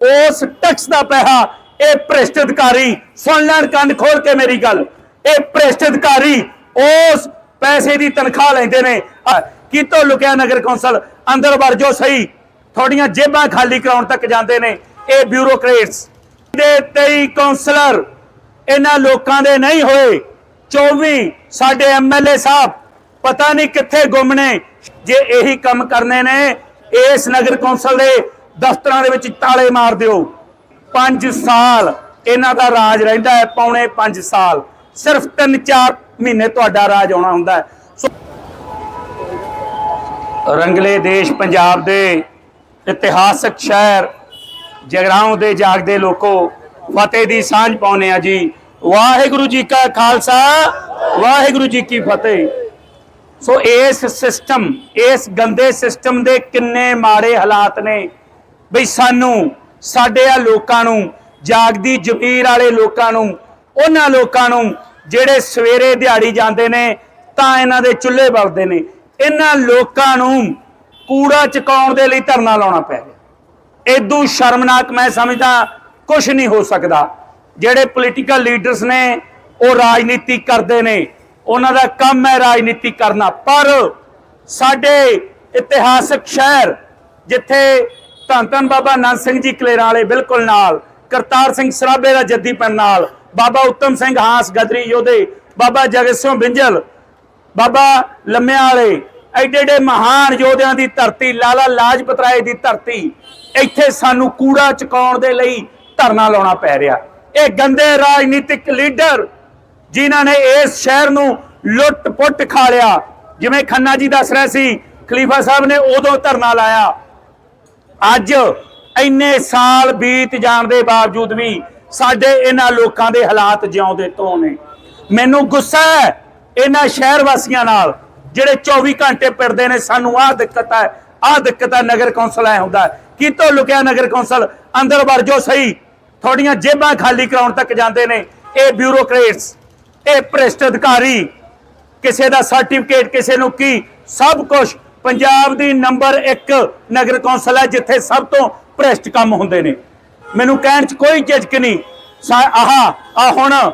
ਉਸ ਟੈਕਸ ਦਾ ਪੈਸਾ ਇਹ ਭ੍ਰਿਸ਼ਟ ਅਧਿਕਾਰੀ ਸੁਣ ਲੈਣ, ਕੰਨ ਖੋਲ ਕੇ ਮੇਰੀ ਗੱਲ। ਇਹ ਭ੍ਰਿਸ਼ਟ ਅਧਿਕਾਰੀ ਉਸ ਪੈਸੇ ਦੀ ਤਨਖਾਹ ਲੈਂਦੇ ਨੇ। ਕਿਤੋਂ ਲੁਕਿਆ ਨਗਰ ਕੌਂਸਲ? ਅੰਦਰ ਵੜ ਜੋ ਸਹੀ। ਤੁਹਾਡੀਆਂ ਜੇਬਾਂ ਖਾਲੀ ਕਰਾਉਣ ਤੱਕ ਜਾਂਦੇ ਨੇ ਇਹ ਬਿਊਰੋਕਰੇਟਸ। ਦੇ 23 ਕੌਂਸਲਰ, ਇਹਨਾਂ ਲੋਕਾਂ ਦੇ ਨਹੀਂ ਹੋਏ। 24 ਸਾਡੇ ਐਮਐਲਏ ਸਾਹਿਬ, ਪਤਾ ਨਹੀਂ ਕਿੱਥੇ ਗੁੰਮ ਨੇ। ਜੇ ਇਹੀ ਕੰਮ ਕਰਨੇ ਨੇ, ਇਸ ਨਗਰ ਕੌਂਸਲ ਦੇ ਦਫ਼ਤਰਾਂ ਦੇ ਵਿੱਚ ਤਾਲੇ ਮਾਰ ਦਿਓ। 5 ਸਾਲ ਇਹਨਾਂ ਦਾ ਰਾਜ ਰਹਿੰਦਾ ਹੈ, ਪੌਣੇ 5 ਸਾਲ। ਸਿਰਫ 3-4 ਮਹੀਨੇ ਤੁਹਾਡਾ ਰਾਜ ਆਉਣਾ ਹੁੰਦਾ ਹੈ। ਸੋ ਰੰਗਲੇ ਦੇਸ਼ ਪੰਜਾਬ ਦੇ ਇਤਿਹਾਸਕ ਸ਼ਹਿਰ, ਜਗਰਾਉਂ ਦੇ ਜਾਗਦੇ ਲੋਕੋ, ਫਤਿਹ ਦੀ ਸਾਂਝ ਪਾਉਨੇ ਆ ਜੀ। ਵਾਹਿਗੁਰੂ ਜੀ ਕਾ ਖਾਲਸਾ, ਵਾਹਿਗੁਰੂ ਜੀ ਕੀ ਫਤਿਹ। ਸੋ ਇਸ ਸਿਸਟਮ ਇਸ ਗੰਦੇ ਸਿਸਟਮ ਦੇ ਕਿੰਨੇ ਮਾੜੇ ਹਾਲਾਤ ਨੇ। ਬਈ ਸਾਨੂੰ, ਸਾਡੇ ਆ ਲੋਕਾਂ ਨੂੰ, ਜਾਗਦੀ ਜ਼ਮੀਰ ਵਾਲੇ ਲੋਕਾਂ ਨੂੰ, ਉਹਨਾਂ ਲੋਕਾਂ ਨੂੰ ਜਿਹੜੇ ਸਵੇਰੇ ਦਿਹਾੜੀ ਜਾਂਦੇ ਨੇ, ਤਾਂ ਇਹਨਾਂ ਦੇ ਚੁੱਲ੍ਹੇ ਬਲਦੇ ਨੇ। ਇਹਨਾਂ ਲੋਕਾਂ ਨੂੰ ਕੂੜਾ ਚਕਾਉਣ ਦੇ ਲਈ ਧਰਨਾ ਲਾਉਣਾ ਪੈ ਗਿਆ। ਇਦੋਂ ਸ਼ਰਮਨਾਕ ਮੈਂ ਸਮਝਦਾ ਕੁਝ ਨਹੀਂ ਹੋ ਸਕਦਾ। ਜਿਹੜੇ ਪੋਲੀਟੀਕਲ ਲੀਡਰਸ ਨੇ, ਉਹ ਰਾਜਨੀਤੀ ਕਰਦੇ ਨੇ। ਉਹਨਾਂ ਦਾ ਕੰਮ ਹੈ ਰਾਜਨੀਤੀ ਕਰਨਾ। ਪਰ ਸਾਡੇ ਇਤਿਹਾਸਕ ਸ਼ਹਿਰ, ਜਿੱਥੇ ਧੰਨ ਧੰਨ ਬਾਬਾ ਨੰਦ ਸਿੰਘ ਜੀ ਕਲੇਰਾਂ ਵਾਲੇ, ਬਿਲਕੁਲ ਨਾਲ। ਕਰਤਾਰ ਸਿੰਘ ਸਰਾਭੇ ਦਾ ਜੱਦੀ ਪਿੰਡ ਨਾਲ। ਬਾਬਾ ਉੱਤਮ ਸਿੰਘ ਹਾਸ ਗਦਰੀ ਯੋਧੇ, ਬਾਬਾ ਜਗਤ ਸਿੰਘ ਬਿੰਜਲ, ਬਾਬਾ ਲੰਮਿਆਂ ਵਾਲੇ, ਐਡੇ ਐਡੇ ਮਹਾਨ ਯੋਧਿਆਂ ਦੀ ਧਰਤੀ, ਲਾਲਾ ਲਾਜਪਤ ਰਾਏ ਦੀ ਧਰਤੀ। ਇੱਥੇ ਸਾਨੂੰ ਕੂੜਾ ਚੁਕਾਉਣ ਦੇ ਲਈ ਧਰਨਾ ਲਾਉਣਾ ਪੈ ਰਿਹਾ। ਇਹ ਗੰਦੇ ਰਾਜਨੀਤਿਕ ਲੀਡਰ ਜਿਨ੍ਹਾਂ ਨੇ ਇਸ ਸ਼ਹਿਰ ਨੂੰ ਲੁੱਟ-ਪੁੱਟ ਖਾ ਲਿਆ। ਜਿਵੇਂ ਖੰਨਾ ਜੀ ਦੱਸ ਰਹੇ ਸੀ, ਖਲੀਫਾ ਸਾਹਿਬ ਨੇ ਉਦੋਂ ਧਰਨਾ ਲਾਇਆ। ਅੱਜ ਇੰਨੇ ਸਾਲ ਬੀਤ ਜਾਣ ਦੇ ਬਾਵਜੂਦ ਵੀ ਸਾਡੇ ਇਹਨਾਂ ਲੋਕਾਂ ਦੇ ਹਾਲਾਤ ਜਿਉਂਦੇ ਤੋਂ ਨੇ। ਮੈਨੂੰ ਗੁੱਸਾ ਹੈ ਇਹਨਾਂ ਸ਼ਹਿਰ ਵਾਸੀਆਂ ਨਾਲ, ਜਿਹੜੇ 24 ਘੰਟੇ ਪਿਰਦੇ ਨੇ, ਸਾਨੂੰ ਆਹ ਦਿੱਕਤ ਹੈ, ਆਹ ਦਿੱਕਤ ਹੈ, ਨਗਰ ਕੌਂਸਲ ਐ ਹੁੰਦਾ ਹੈ। ਕਿਤੋਂ ਲੁਕਿਆ ਨਗਰ ਕੌਂਸਲ? ਅੰਦਰ ਵਰਜੋ ਸਹੀ। ਤੁਹਾਡੀਆਂ ਜੇਬਾਂ ਖਾਲੀ ਕਰਾਉਣ ਤੱਕ ਜਾਂਦੇ ਨੇ। ਇਹ ਬਿਊਰੋਕਰੇਟਸ, ਇਹ ਭ੍ਰਿਸ਼ਟ ਅਧਿਕਾਰੀ, ਕਿਸੇ ਦਾ ਸਰਟੀਫਿਕੇਟ, ਕਿਸੇ ਨੂੰ ਕੀ, ਸਭ ਕੁਝ ਪੰਜਾਬ ਦੀ ਨੰਬਰ 1 ਨਗਰ ਕੌਂਸਲ ਹੈ, ਜਿੱਥੇ ਸਭ ਤੋਂ ਭ੍ਰਿਸ਼ਟ ਕੰਮ ਹੁੰਦੇ ਨੇ। ਮੈਨੂੰ ਕਹਿਣ 'ਚ ਕੋਈ ਝਿਜਕ ਨਹੀਂ। ਸਾ- ਆਹ, ਆ ਹੁਣ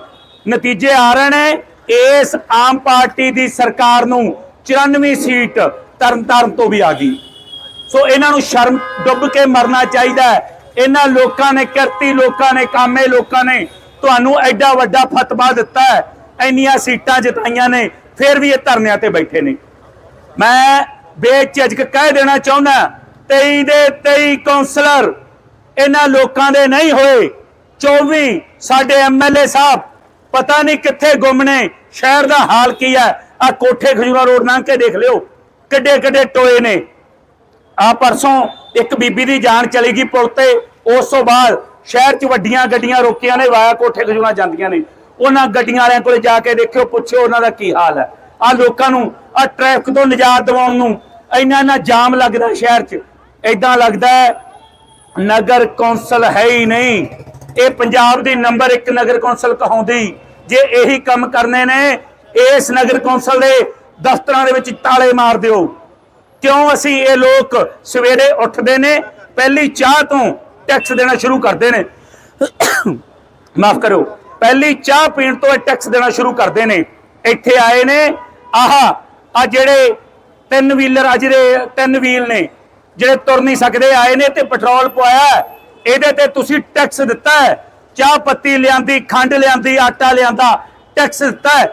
ਨਤੀਜੇ ਆ ਰਹੇ ਨੇ। ਇਸ ਆਮ ਪਾਰਟੀ ਦੀ ਸਰਕਾਰ ਨੂੰ 94 ਸੀਟ ਤਰਨਤਾਰਨ ਤੋਂ ਵੀ ਆ ਗਈ। ਸੋ ਇਹਨਾਂ ਨੂੰ ਸ਼ਰਮ ਡੁੱਬ ਕੇ ਮਰਨਾ ਚਾਹੀਦਾ ਇਹਨਾਂ ਲੋਕਾਂ ਨੇ ਕਿਰਤੀ, ਲੋਕਾਂ ਨੇ ਕਾਮੇ, ਲੋਕਾਂ ਨੇ ਤੁਹਾਨੂੰ ਐਡਾ ਵੱਡਾ ਫਤਵਾ ਦਿੱਤਾ ਹੈ। ਇੰਨੀਆਂ ਸੀਟਾਂ ਜਿਤਾਈਆਂ ਨੇ, ਫਿਰ ਵੀ ਇਹ ਧਰਨਿਆਂ ਤੇ ਬੈਠੇ ਨੇ। ਮੈਂ ਬੇਝਿਜਕ ਕਹਿ ਦੇਣਾ ਚਾਹੁੰਦਾ 23 ਦੇ 23 ਕੌਂਸਲਰ ਇਹਨਾਂ ਲੋਕਾਂ ਦੇ ਨਹੀਂ ਹੋਏ। 24 ਸਾਡੇ ਐਮਐਲਏ ਸਾਹਿਬ, ਪਤਾ ਨਹੀਂ ਕਿੱਥੇ ਗੁੰਮ ਨੇ। ਸ਼ਹਿਰ ਦਾ ਹਾਲ ਕੀ ਹੈ? ਆ ਕੋਠੇ ਖਜੂਰਾ ਰੋਡ ਲੰਘ ਕੇ ਦੇਖ ਲਿਓ। ਕਿੱਡੇ ਕਿੱਡੇ ਟੋਏ ਨੇ। ਆ ਪਰਸੋਂ ਇੱਕ ਬੀਬੀ ਦੀ ਜਾਨ ਚਲੀ ਗਈ ਪੁਲ ਤੇ। ਉਸ ਤੋਂ ਬਾਅਦ ਸ਼ਹਿਰ 'ਚ ਵੱਡੀਆਂ ਗੱਡੀਆਂ ਰੋਕੀਆਂ ਨੇ, ਵਾਇਆ ਕੋਠੇ ਖਜੂਰਾ ਜਾਂਦੀਆਂ ਨੇ। ਉਹਨਾਂ ਗੱਡੀਆਂ ਵਾਲਿਆਂ ਕੋਲ ਜਾ ਕੇ ਦੇਖਿਓ, ਪੁੱਛਿਓ ਉਹਨਾਂ ਦਾ ਕੀ ਹਾਲ ਹੈ। ਆ ਲੋਕਾਂ ਨੂੰ, ਆ ਟ੍ਰੈਫਿਕ ਤੋਂ ਨਿਜਾਤ ਦਿਵਾਉਣ ਨੂੰ, ਇੰਨਾ ਇੰਨਾ ਜਾਮ ਲੱਗਦਾ ਸ਼ਹਿਰ 'ਚ। ਐਦਾਂ ਲੱਗਦਾ ਨਗਰ ਕੌਂਸਲ ਹੈ ਹੀ ਨਹੀਂ। ਇਹ ਪੰਜਾਬ ਦੀ ਨੰਬਰ 1 ਨਗਰ ਕੌਂਸਲ ਕਹਾਉਂਦੀ, ਜੇ ਇਹੀ ਕੰਮ ਕਰਨੇ ਨੇ, ਇਸ ਨਗਰ ਕੌਂਸਲ ਦੇ ਦਫ਼ਤਰਾਂ ਦੇ ਵਿੱਚ ਤਾਲੇ ਮਾਰ ਦਿਓ। ਕਿਉਂ ਅਸੀਂ ਇਹ ਲੋਕ ਸਵੇਰੇ ਉੱਠਦੇ ਨੇ, ਪਹਿਲੀ ਚਾਹ ਤੋਂ ਟੈਕਸ ਦੇਣਾ ਸ਼ੁਰੂ ਕਰਦੇ ਨੇ। ਮਾਫ ਕਰੋ ਪਹਿਲੀ ਚਾਹ ਪੀਣ ਤੋਂ ਇਹ ਟੈਕਸ ਦੇਣਾ ਸ਼ੁਰੂ ਕਰਦੇ ਨੇ। ਇੱਥੇ ਆਏ ਨੇ ਆਹ ਆ ਜਿਹੜੇ ਤਿੰਨ ਵੀਲਰ ਆ ਤਿੰਨ ਵੀਲ ਨੇ, ਜਿਹੜੇ ਤੁਰ ਨਹੀਂ ਸਕਦੇ, ਆਏ ਨੇ ਤੇ ਪੈਟਰੋਲ ਪਵਾਇਆ ਇਹਦੇ ਤੇ ਤੁਸੀਂ ਟੈਕਸ ਦਿੱਤਾ ਹੈ। ਚਾਹ ਪੱਤੀ ਲਿਆਂਦੀ, ਖੰਡ ਲਿਆਂਦੀ, ਆਟਾ ਲਿਆਂਦਾ ਟੈਕਸ ਦਿੱਤਾ ਹੈ।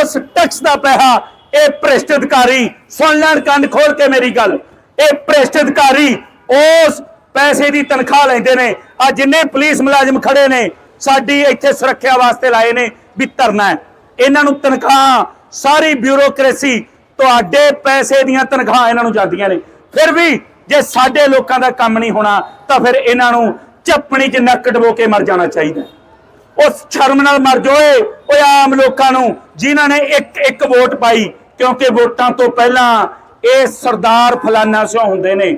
ਉਸ ਟੈਕਸ ਦਾ ਪੈਸਾ ਇਹ ਭ੍ਰਿਸ਼ਟ ਅਧਿਕਾਰੀ, ਸੁਣ ਲੈਣ ਕੰਨ ਖੋਲ ਕੇ ਮੇਰੀ ਗੱਲ, ਇਹ ਭ੍ਰਿਸ਼ਟ ਅਧਿਕਾਰੀ ਉਸ ਪੈਸੇ ਦੀ ਤਨਖਾਹ ਲੈਂਦੇ ਨੇ। ਆ ਜਿੰਨੇ ਪੁਲਿਸ ਮੁਲਾਜ਼ਮ ਖੜੇ ਨੇ, ਸਾਡੀ ਇੱਥੇ ਸੁਰੱਖਿਆ ਵਾਸਤੇ ਲਾਏ ਨੇ ਵੀ ਧਰਨਾ ਇਹਨਾਂ ਨੂੰ ਤਨਖਾਹ ਸਾਰੀ ਬਿਊਰੋਕ੍ਰੇਸੀ ਤੁਹਾਡੇ ਪੈਸੇ ਦੀਆਂ ਤਨਖਾਹਾਂ ਇਹਨਾਂ ਨੂੰ ਜਾਂਦੀਆਂ ਨੇ। ਫਿਰ ਵੀ ਜੇ ਸਾਡੇ ਲੋਕਾਂ ਦਾ ਕੰਮ ਨਹੀਂ ਹੋਣਾ, ਤਾਂ ਫਿਰ ਇਹਨਾਂ ਨੂੰ ਚੱਪਣੀ 'ਚ ਨੱਕ ਡਬੋ ਕੇ ਮਰ ਜਾਣਾ ਚਾਹੀਦਾ ਉਸ ਸ਼ਰਮ ਨਾਲ ਮਰ ਜਾਓਏ ਓਏ ਆਮ ਲੋਕਾਂ ਨੂੰ, ਜਿਨ੍ਹਾਂ ਨੇ ਇੱਕ ਇੱਕ ਵੋਟ ਪਾਈ, ਕਿਉਂਕਿ ਵੋਟਾਂ ਤੋਂ ਪਹਿਲਾਂ ਇਹ ਸਰਦਾਰ ਫਲਾਨਾ ਸਿਓ ਹੁੰਦੇ ਨੇ।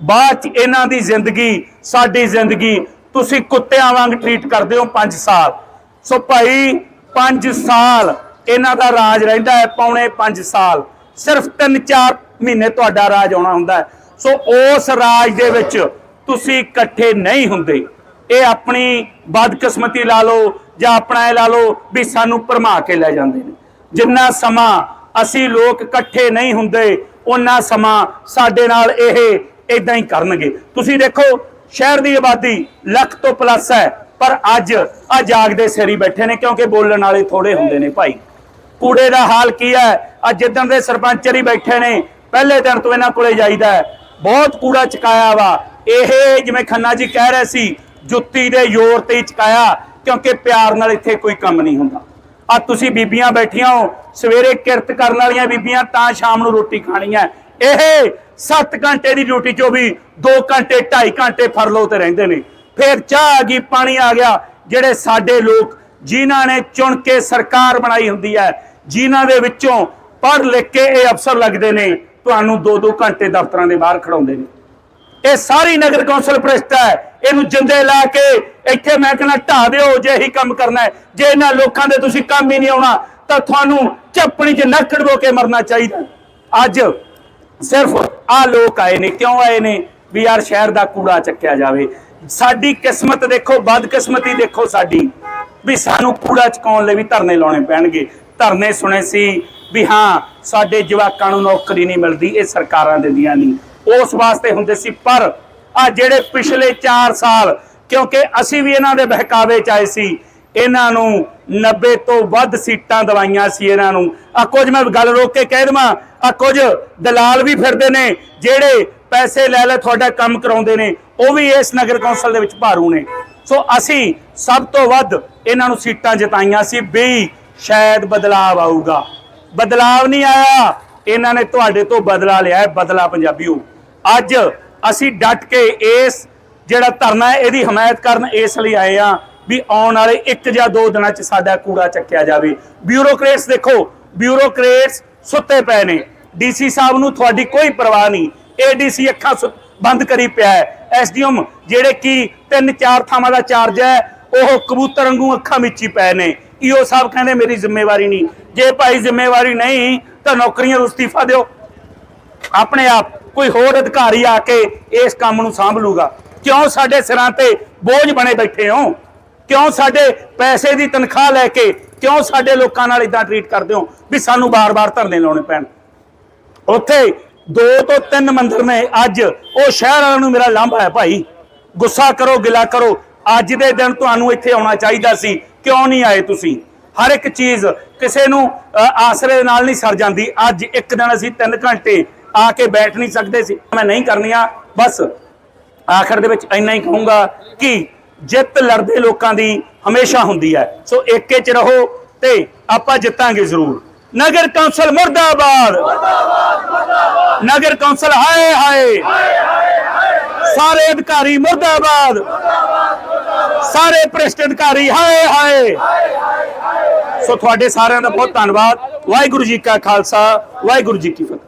ਬਾਅਦ ਚ ਇਹਨਾਂ ਦੀ ਜ਼ਿੰਦਗੀ, ਸਾਡੀ ਜ਼ਿੰਦਗੀ, ਤੁਸੀਂ ਕੁੱਤਿਆਂ ਵਾਂਗ ਟ੍ਰੀਟ ਕਰਦੇ ਹੋ 5 ਸਾਲ। ਸੋ ਭਾਈ 5 ਸਾਲ ਇਹਨਾਂ ਦਾ ਰਾਜ ਰਹਿੰਦਾ ਹੈ ਪੌਣੇ 5 ਸਾਲ। ਸਿਰਫ 3-4 ਮਹੀਨੇ ਤੁਹਾਡਾ ਰਾਜ ਆਉਣਾ ਹੁੰਦਾ ਹੈ। ਸੋ ਉਸ ਰਾਜ ਦੇ ਵਿੱਚ ਤੁਸੀਂ ਇਕੱਠੇ ਨਹੀਂ ਹੁੰਦੇ। ਇਹ ਆਪਣੀ ਬਦਕਿਸਮਤੀ ਲਾ ਲਓ ਜਾਂ ਆਪਣਾ ਇਹ ਲਾ ਲਓ ਵੀ ਸਾਨੂੰ ਭਰਮਾ ਕੇ ਲੈ ਜਾਂਦੇ ਨੇ। ਜਿੰਨਾ ਸਮਾਂ ਅਸੀਂ ਲੋਕ ਇਕੱਠੇ ਨਹੀਂ ਹੁੰਦੇ ਉਹਨਾਂ ਸਮਾਂ ਸਾਡੇ ਨਾਲ ਇਹ ਇਦਾਂ ਹੀ ਕਰਨਗੇ। ਤੁਸੀਂ ਦੇਖੋ, ਸ਼ਹਿਰ ਦੀ ਆਬਾਦੀ ਲੱਖ ਤੋਂ ਪਲੱਸ ਹੈ, ਪਰ ਅੱਜ ਆ ਜਾਗਦੇ ਸਿਰ ਹੀ ਬੈਠੇ ਨੇ ਕਿਉਂਕਿ ਬੋਲਣ ਵਾਲੇ ਥੋੜੇ ਹੁੰਦੇ ਨੇ ਭਾਈ। ਕੂੜੇ ਦਾ ਹਾਲ ਕੀ ਹੈ? ਅੱਜ ਜਿੱਦਣ ਦੇ ਸਰਪੰਚਰੀ ਬੈਠੇ ਨੇ, ਪਹਿਲੇ ਦਿਨ ਤੋਂ ਇਹਨਾਂ ਕੋਲੇ ਜਾਈਦਾ ਬਹੁਤ ਕੂੜਾ ਚਕਾਇਆ ਵਾ। ਇਹ ਜਿਵੇਂ ਖੰਨਾ ਜੀ ਕਹਿ ਰਹੇ ਸੀ, ਜੁੱਤੀ ਦੇ ਜ਼ੋਰ ਤੇ ਚਕਾਇਆ, ਕਿਉਂਕਿ ਪਿਆਰ ਨਾਲ ਇੱਥੇ ਕੋਈ ਕੰਮ ਨਹੀਂ ਹੁੰਦਾ। ਆ ਤੁਸੀਂ ਬੀਬੀਆਂ ਬੈਠੀਆਂ ਹੋ, ਸਵੇਰੇ ਕਿਰਤ ਕਰਨ ਵਾਲੀਆਂ ਬੀਬੀਆਂ ਤਾਂ ਸ਼ਾਮ ਨੂੰ ਰੋਟੀ ਖਾਣੀ ਹੈ। ਇਹ 7 ਘੰਟੇ ਦੀ ਡਿਊਟੀ ਚੋਂ ਵੀ 2 ਘੰਟੇ 2.5 ਘੰਟੇ ਫਰਲੋ ਤੇ ਰਹਿੰਦੇ ਨੇ। ਫਿਰ ਚਾਹ ਆ ਗਈ, ਪਾਣੀ ਆ ਗਿਆ। ਜਿਹੜੇ ਸਾਡੇ ਲੋਕ, ਜਿਨ੍ਹਾਂ ਨੇ ਚੁਣ ਕੇ ਸਰਕਾਰ ਬਣਾਈ ਹੁੰਦੀ ਹੈ ਜਿਨ੍ਹਾਂ ਦੇ ਵਿੱਚੋਂ ਪੜ੍ਹ ਲਿਖ ਕੇ ਇਹ ਅਫਸਰ ਲੱਗਦੇ ਨੇ, ਤੁਹਾਨੂੰ 2-2 ਘੰਟੇ ਦਫ਼ਤਰਾਂ ਦੇ ਬਾਹਰ ਖੜਾਉਂਦੇ ਨੇ। ਇਹ ਸਾਰੀ ਨਗਰ ਕੌਂਸਲ ਭ੍ਰਿਸ਼ਟ ਹੈ। ਇਹਨੂੰ ਜਿੰਦੇ ਲਾ ਕੇ ਇੱਥੇ ਮੈਂ ਕਹਿੰਦਾ ਢਾ ਦਿਓ, ਜੇ ਇਹੀ ਕੰਮ ਕਰਨਾ ਹੈ। ਜੇ ਇਹਨਾਂ ਲੋਕਾਂ ਦੇ ਤੁਸੀਂ ਕੰਮ ਹੀ ਨਹੀਂ ਆਉਣਾ, ਤਾਂ ਤੁਹਾਨੂੰ ਚੱਪਣੀ 'ਚ ਨੱਕ ਡਬੋ ਕੇ ਮਰਨਾ ਚਾਹੀਦਾ। ਅੱਜ ਸਿਰਫ ਆ ਲੋਕ ਆਏ ਨੇ। ਕਿਉਂ ਆਏ ਨੇ? ਵੀ ਯਾਰ ਸ਼ਹਿਰ ਦਾ ਕੂੜਾ ਚੱਕਿਆ ਜਾਵੇ। ਸਾਡੀ ਕਿਸਮਤ ਦੇਖੋ, ਬਦਕਿਸਮਤੀ ਦੇਖੋ ਸਾਡੀ। ਵੀ ਸਾਨੂੰ ਕੂੜਾ ਚਕਾਉਣ ਲਈ ਵੀ ਧਰਨੇ ਲਾਉਣੇ ਪੈਣਗੇ। ਧਰਨੇ ਸੁਣੇ ਸੀ ਵੀ ਹਾਂ, ਸਾਡੇ ਜਵਾਕਾਂ ਨੂੰ ਨੌਕਰੀ ਨਹੀਂ ਮਿਲਦੀ, ਇਹ ਸਰਕਾਰਾਂ ਦਿੰਦੀਆਂ ਨਹੀਂ। ਉਸ ਵਾਸਤੇ ਹੁੰਦੇ ਸੀ, ਪਰ ਆ ਜਿਹੜੇ ਪਿਛਲੇ 4 ਸਾਲ, ਕਿਉਂਕਿ ਅਸੀਂ ਵੀ ਇਹਨਾਂ ਦੇ ਬਹਿਕਾਵੇ ਚ ਆਏ ਸੀ, ਇਹਨਾਂ ਨੂੰ 90 ਤੋਂ ਵੱਧ ਸੀਟਾਂ ਦਵਾਈਆਂ ਸੀ ਇਹਨਾਂ ਨੂੰ। ਆ ਕੁਝ ਮੈਂ ਗੱਲ ਰੋਕ ਕੇ ਕਹਿ ਦਵਾਂ, ਆ ਕੁਝ ਦਲਾਲ ਵੀ ਫਿਰਦੇ ਨੇ, ਜਿਹੜੇ ਪੈਸੇ ਲੈ ਲੈ ਤੁਹਾਡਾ ਕੰਮ ਕਰਾਉਂਦੇ ਨੇ, ਉਹ ਵੀ ਇਸ ਨਗਰ ਕੌਂਸਲ ਦੇ ਵਿੱਚ ਭਾਰੂ ਨੇ। ਸੋ ਅਸੀਂ ਸਭ ਤੋਂ ਵੱਧ ਇਹਨਾਂ ਨੂੰ ਸੀਟਾਂ ਜਿਤਾਈਆਂ ਸੀ ਵੀ ਸ਼ਾਇਦ ਬਦਲਾਵ ਆਊਗਾ। ਬਦਲਾਵ ਨਹੀਂ ਆਇਆ। ਇਹਨਾਂ ਨੇ ਤੁਹਾਡੇ ਤੋਂ ਬਦਲਾ ਲਿਆ ਹੈ, ਬਦਲਾ ਪੰਜਾਬੀਓ। ਅੱਜ ਅਸੀਂ ਡਟ ਕੇ ਇਸ ਜਿਹੜਾ ਧਰਨਾ ਹੈ, ਇਹਦੀ ਹਮਾਇਤ ਕਰਨ ਇਸ ਲਈ ਆਏ ਆ ਵੀ ਆਉਣ ਵਾਲੇ ਇੱਕ ਜਾਂ ਦੋ ਦਿਨਾਂ ਚ ਸਾਡਾ ਕੂੜਾ ਚੱਕਿਆ ਜਾਵੇ। ਬਿਊਰੋਕਰੇਟਸ ਦੇਖੋ, ਬਿਊਰੋਕਰੇਟਸ ਸੁੱਤੇ ਪਏ ਨੇ। ਡੀਸੀ ਸਾਹਿਬ ਨੂੰ ਤੁਹਾਡੀ ਕੋਈ ਪਰਵਾਹ ਨਹੀਂ। ਏਡੀਸੀ ਅੱਖਾਂ ਸੁ- ਬੰਦ ਕਰੀ ਪਿਆ ਹੈ। ਐਸਡੀਐਮ ਜਿਹੜੇ ਕਿ ਤਿੰਨ ਚਾਰ ਥਾਵਾਂ ਦਾ ਚਾਰਜ ਹੈ, ਉਹ ਕਬੂਤਰ ਵਾਂਗੂ ਅੱਖਾਂ ਵਿੱਚ ਹੀ ਪਏ ਨੇ। ਈਓ ਸਾਹਿਬ ਕਹਿੰਦੇ ਮੇਰੀ ਜ਼ਿੰਮੇਵਾਰੀ ਨਹੀਂ। ਜੇ ਭਾਈ ਜ਼ਿੰਮੇਵਾਰੀ ਨਹੀਂ, ਤਾਂ ਨੌਕਰੀਆਂ ਤੋਂ ਅਸਤੀਫਾ ਦਿਓ। ਆਪਣੇ ਆਪ ਕੋਈ ਹੋਰ ਅਧਿਕਾਰੀ ਆ ਕੇ ਇਸ ਕੰਮ ਨੂੰ ਸੰਭ ਲੂਗਾ ਕਿਉਂ ਸਾਡੇ ਸਿਰਾਂ ਤੇ ਬੋਝ ਬਣੇ ਬੈਠੇ ਹੋ? ਕਿਉਂ ਸਾਡੇ ਪੈਸੇ ਦੀ ਤਨਖਾਹ ਲੈ ਕੇ ਕਿਉਂ ਸਾਡੇ ਲੋਕਾਂ ਨਾਲ ਇਦਾਂ ਟਰੀਟ ਕਰਦੇ ਹੋ ਵੀ ਸਾਨੂੰ ਬਾਰ-ਬਾਰ ਧਰਨੇ ਲਾਉਣੇ ਪੈਣ? ਉੱਥੇ ਦੋ ਤੋਂ ਤਿੰਨ ਮੰਦਰ ਨੇ ਅੱਜ। ਉਹ ਸ਼ਹਿਰ ਵਾਲਿਆਂ ਨੂੰ ਮੇਰਾ ਲਾਂਭਾ ਹੈ ਭਾਈ। ਗੁੱਸਾ ਕਰੋ, ਗਿਲਾ ਕਰੋ। ਅੱਜ ਦੇ ਦਿਨ ਤੁਹਾਨੂੰ ਇੱਥੇ ਆਉਣਾ ਚਾਹੀਦਾ ਸੀ। ਕਿਉਂ ਨਹੀਂ ਆਏ ਤੁਸੀਂ? ਹਰ ਇੱਕ ਚੀਜ਼ ਕਿਸੇ ਨੂੰ ਆਸਰੇ ਨਾਲ ਨਹੀਂ ਸਰ ਜਾਂਦੀ। ਅੱਜ ਇੱਕ ਦਿਨ ਅਸੀਂ 3 ਘੰਟੇ ਆ ਕੇ ਬੈਠ ਨਹੀਂ ਸਕਦੇ ਸੀ। ਮੈਂ ਨਹੀਂ ਕਰਨੀਆਂ। ਬਸ ਆਖਰ ਦੇ ਵਿੱਚ ਇੰਨਾ ਹੀ ਕਹੂੰਗਾ ਕਿ ਜਿੱਤ ਲੜਦੇ ਲੋਕਾਂ ਦੀ ਹਮੇਸ਼ਾ ਹੁੰਦੀ ਹੈ। ਸੋ ਏਕੇ ਚ ਰਹੋ ਤੇ ਆਪਾਂ ਜਿੱਤਾਂਗੇ ਜ਼ਰੂਰ। ਨਗਰ ਕੌਂਸਲ ਮੁਰਦਾਬਾਦ। ਨਗਰ ਕੌਂਸਲ ਹਾਏ ਹਾਏ। ਸਾਰੇ ਅਧਿਕਾਰੀ ਮੁਰਦਾਬਾਦ। ਸਾਰੇ ਭ੍ਰਿਸ਼ਟ ਅਧਿਕਾਰੀ ਹਾਏ ਹਾਏ। ਸੋ ਤੁਹਾਡੇ ਸਾਰਿਆਂ ਦਾ ਬਹੁਤ ਧੰਨਵਾਦ। ਵਾਹਿਗੁਰੂ ਜੀ ਕਾ ਖਾਲਸਾ, ਵਾਹਿਗੁਰੂ ਜੀ ਕੀ ਫਤਿਹ।